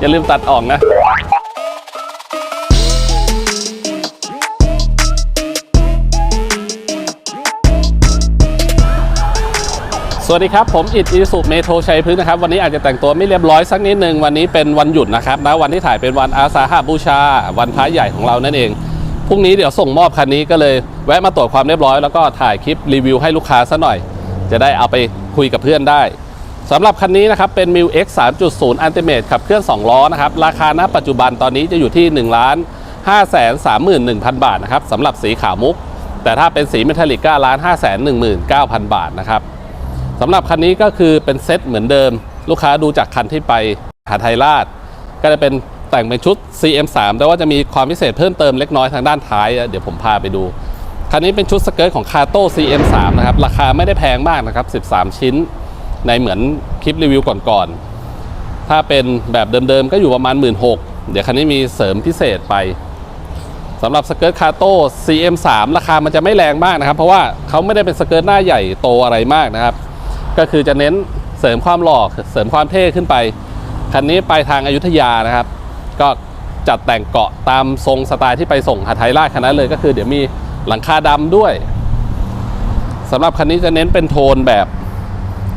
อย่าลืมตัดออกนะสวัสดีครับ ผมอิดอิสุเมโทชัยพฤกษ์นะครับ วันนี้อาจจะแต่งตัวไม่เรียบร้อยสักนิดนึง วันนี้เป็นวันหยุดนะครับนะวันที่ถ่ายเป็นวันอาสาหาบูชา วันพระใหญ่ของเรานั่นเองพรุ่งนี้เดี๋ยวส่งมอบคันนี้ก็เลย แวะมาตรวจความเรียบร้อยแล้วก็ถ่ายคลิปรีวิวให้ลูกค้าซะหน่อย จะได้เอาไปคุยกับเพื่อนได้ สำหรับคันนี้นะครับเป็น m i l X 3.0 Ultimate ขับเคลื่อน 2 ล้อนะครับราคาณปัจจุบันตอนนี้จะอยู่ที่1ล้าน5 3 1 0 0 0 บาทนะครับสำหรับสีขาวมุก แต่ถ้าเป็นสีเมทัลลิกก็ล้าน5 1 9 0 0 0 บาทนะครับสำหรับคันนี้ก็คือเป็นเซตเหมือนเดิม ลูกค้าดูจากคันที่ไปหาไทยราช ก็จะเป็นแต่งเป็นชุด CM3 แต่ว่าจะมีความพิเศษเพิ่มเติมเล็กน้อยทางด้านท้าย เดี๋ยวผมพาไปดู คันนี้เป็นชุดสเกิร์ตของ c a t o CM3 นะครับราคาไม่ได้แพงมากนะครับ 13 ชิ้น ในเหมือนคลิปรีวิวก่อนๆ ถ้าเป็นแบบเดิมๆ ก็อยู่ประมาณ 1 6ื่นเดี๋ยวคันนี้มีเสริมพิเศษไปสำหรับสเกิร์ตคาโต้ CM3 ราคามันจะไม่แรงมากนะครับ เพราะว่าเขาไม่ได้เป็นสเกิร์ตหน้าใหญ่โตอะไรมากนะครับ ก็คือจะเน้นเสริมความหล่อเสริมความเท่ขึ้นไป คันนี้ไปทางอายุทยานะครับ ก็จัดแต่งเกาะตามทรงสไตล์ที่ไปส่งหาไทยราชคันนั้นเลยก็คือเดี๋ยวมีหลังคาดำด้วยสำหรับคันนี้จะเน้นเป็นโทนแบบ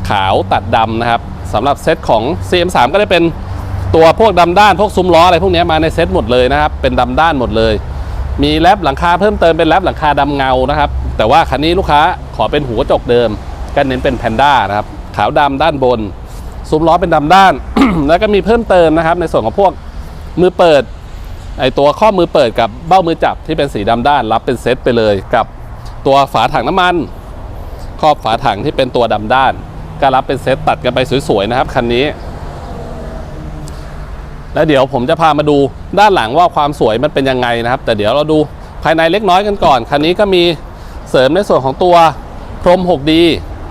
ขาวตัดดำนะครับสำหรับเซตของ CM3 ก็ได้เป็นตัวพวกดำด้านพวกซุ้มล้ออะไรพวกนี้มาในเซตหมดเลยนะครับ เป็นดำด้านหมดเลย มีแรปหลังคาเพิ่มเติมเป็นแรปหลังคาดำเงานะครับ แต่ว่าคันนี้ลูกค้าขอเป็นหูกระจกเดิมก็เน้นเป็นแพนด้านะครับขาวดำด้านบน ซุ้มล้อเป็นดำด้าน แล้วก็มีเพิ่มเติมนะครับ ในส่วนของพวกมือเปิดไอตัวข้อมือเปิดกับเบ้ามือจับที่เป็นสีดำด้านรับเป็นเซตไปเลยกับตัวฝาถังน้ำมัน ครอบฝาถังที่เป็นตัวดำด้าน ก็รับเป็นเซตตัดกันไปสวยๆนะครับคันนี้ แล้วเดี๋ยวผมจะพามาดูด้านหลังว่าความสวยมันเป็นยังไงนะครับ แต่เดี๋ยวเราดูภายในเล็กน้อยกันก่อน คันนี้ก็มีเสริมในส่วนของตัวพรม 6D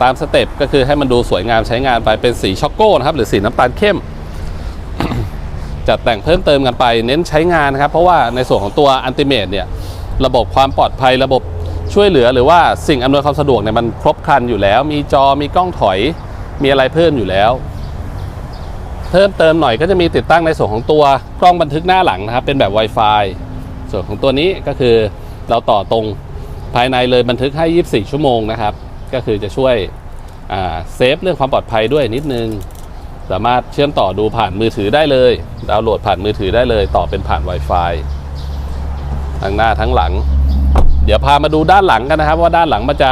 ตามสเต็ปก็คือให้มันดูสวยงามใช้งานไปเป็นสีช็อกโก้นะครับหรือสีน้ำตาลเข้มจัดแต่งเพิ่มเติมกันไปเน้นใช้งานนะครับ เพราะว่าในส่วนของตัวอันติเมตเนี่ย ระบบความปลอดภัยระบบ ช่วยเหลือหรือว่าสิ่งอำนวยความสะดวกเนี่ยมันครบครันอยู่แล้ว มีจอมีกล้องถอย มีอะไรเพิ่มอยู่แล้ว เพิ่มเติมหน่อยก็จะมีติดตั้งในส่วนของตัวกล้องบันทึกหน้าหลังนะครับ เป็นแบบ Wi-Fi ส่วนของตัวนี้ก็คือเราต่อตรงภายในเลยบันทึกให้ 24 ชั่วโมงนะครับ ก็คือจะช่วยเซฟเรื่องความปลอดภัยด้วยนิดนึง สามารถเชื่อมต่อดูผ่านมือถือได้เลย ดาวน์โหลดผ่านมือถือได้เลย ต่อเป็นผ่าน Wi-Fi ทั้งหน้าทั้งหลัง เดี๋ยวพามาดูด้านหลังกันนะครับ ว่าด้านหลังมันจะ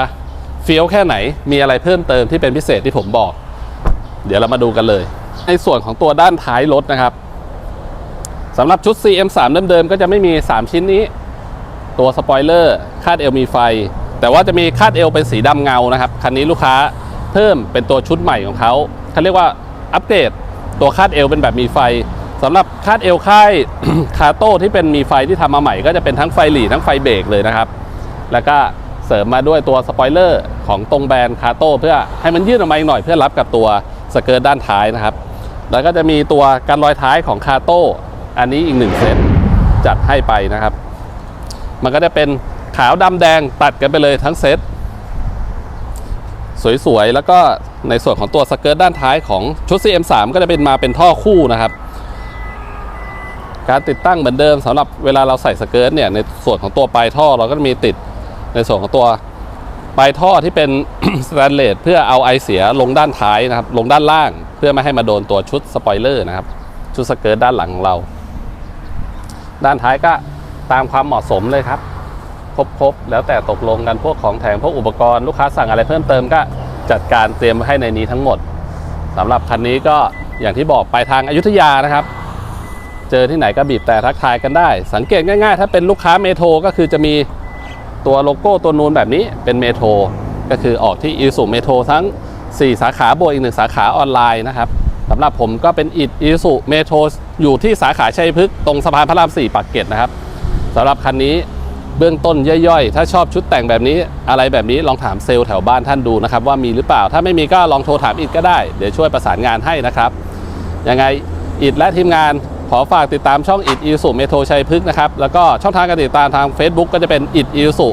เฟี้ยวแค่ไหน มีอะไรเพิ่มเติมที่เป็นพิเศษที่ผมบอก เดี๋ยวเรามาดูกันเลย ในส่วนของตัวด้านท้ายรถนะครับสำหรับชุด CM3 เดิมๆก็จะไม่มี 3 ชิ้นนี้ ตัวสปอยเลอร์คาดเอวมีไฟ แต่ว่าจะมีคาดเอวเป็นสีดำเงานะครับคันนี้ลูกค้าเพิ่มเป็นตัวชุดใหม่ของเขาเขาเรียกว่าอัปเกรดตัวคาดเอวเป็นแบบมีไฟสำหรับคาดเอวค่ายคาโต้ที่เป็นมีไฟที่ทำมาใหม่ก็จะเป็นทั้งไฟหลีทั้งไฟเบรกเลยนะครับ แล้วก็เสริมมาด้วยตัวสปอยเลอร์ของตรงแบรนด์คาโต้เพื่อให้มันยืดออกมาอีกหน่อยเพื่อรับกับตัวสเกิร์ตด้านท้ายนะครับ แล้วก็จะมีตัวกันรอยท้ายของคาโต้อันนี้อีกหนึ่งเซตจัดให้ไปนะครับ มันก็จะเป็นขาวดำแดงตัดกันไปเลยทั้งเซตสวยๆ แล้วก็ในส่วนของตัวสเกิร์ตด้านท้ายของชุด CM3 ก็จะเป็นมาเป็นท่อคู่นะครับ การติดตั้งเหมือนเดิมสำหรับเวลาเราใส่สเกิร์ตเนี่ยในส่วนของตัวปลายท่อเราก็จะมีติด ในส่วนของตัวปลายท่อที่เป็นสแตนเลสเพื่อเอาไอเสียลงด้านท้ายนะครับ ลงด้านล่าง เพื่อไม่ให้มาโดนตัวชุดสปอยเลอร์นะครับ ชุดสเกิร์ตด้านหลังของเรา ด้านท้ายก็ตามความเหมาะสมเลยครับครบๆแล้วแต่ตกลงกันพวกของแถมพวกอุปกรณ์ลูกค้าสั่งอะไรเพิ่มเติมก็จัดการเตรียมให้ในนี้ทั้งหมดสำหรับคันนี้ก็อย่างที่บอกไปทางอายุทยานะครับ เจอที่ไหนก็บีบแต่ทักทายกันได้ สังเกตง่ายๆ ถ้าเป็นลูกค้าเมโทรก็คือจะมี ตัวโลโก้ตัวนูนแบบนี้เป็นเมโทรก็คือออกที่อีสุเมโทรทั้ง 4 สาขาบวกอีกหนึ่งสาขาออนไลน์นะครับสำหรับผมก็เป็นอิดอีสุเมโทรอยู่ที่สาขาชัยพฤกษ์ตรงสะพานพระราม 4ปากเกร็ดนะครับสำหรับคันนี้เบื้องต้นย่อยๆ ถ้าชอบชุดแต่งแบบนี้อะไรแบบนี้ลองถามเซลล์แถวบ้านท่านดูนะครับ ว่ามีหรือเปล่าถ้าไม่มีก็ลองโทรถามอิดก็ได้ เดี๋ยวช่วยประสานงานให้นะครับยังไงอิดและทีมงาน ขอฝากติดตามช่องอิดอีสุเมโทรชัยพฤกษ์นะครับ แล้วก็ช่องทางการติดตามทาง Facebook ก็จะเป็นอิดอีสุ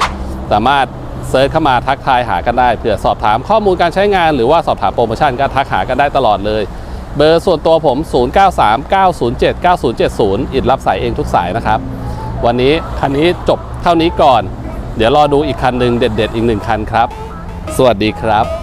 สามารถเซิร์ชเข้ามาทักทายหากันได้เผื่อสอบถามข้อมูลการใช้งานหรือว่าสอบถามโปรโมชั่นก็ทักหากันได้ตลอดเลย เบอร์ส่วนตัวผม 0939079070 อิดรับสายเองทุกสายนะครับ วันนี้คันนี้จบเท่านี้ก่อน เดี๋ยวรอดูอีกคันหนึ่งเด็ด ๆ อีกหนึ่งคันครับ สวัสดีครับ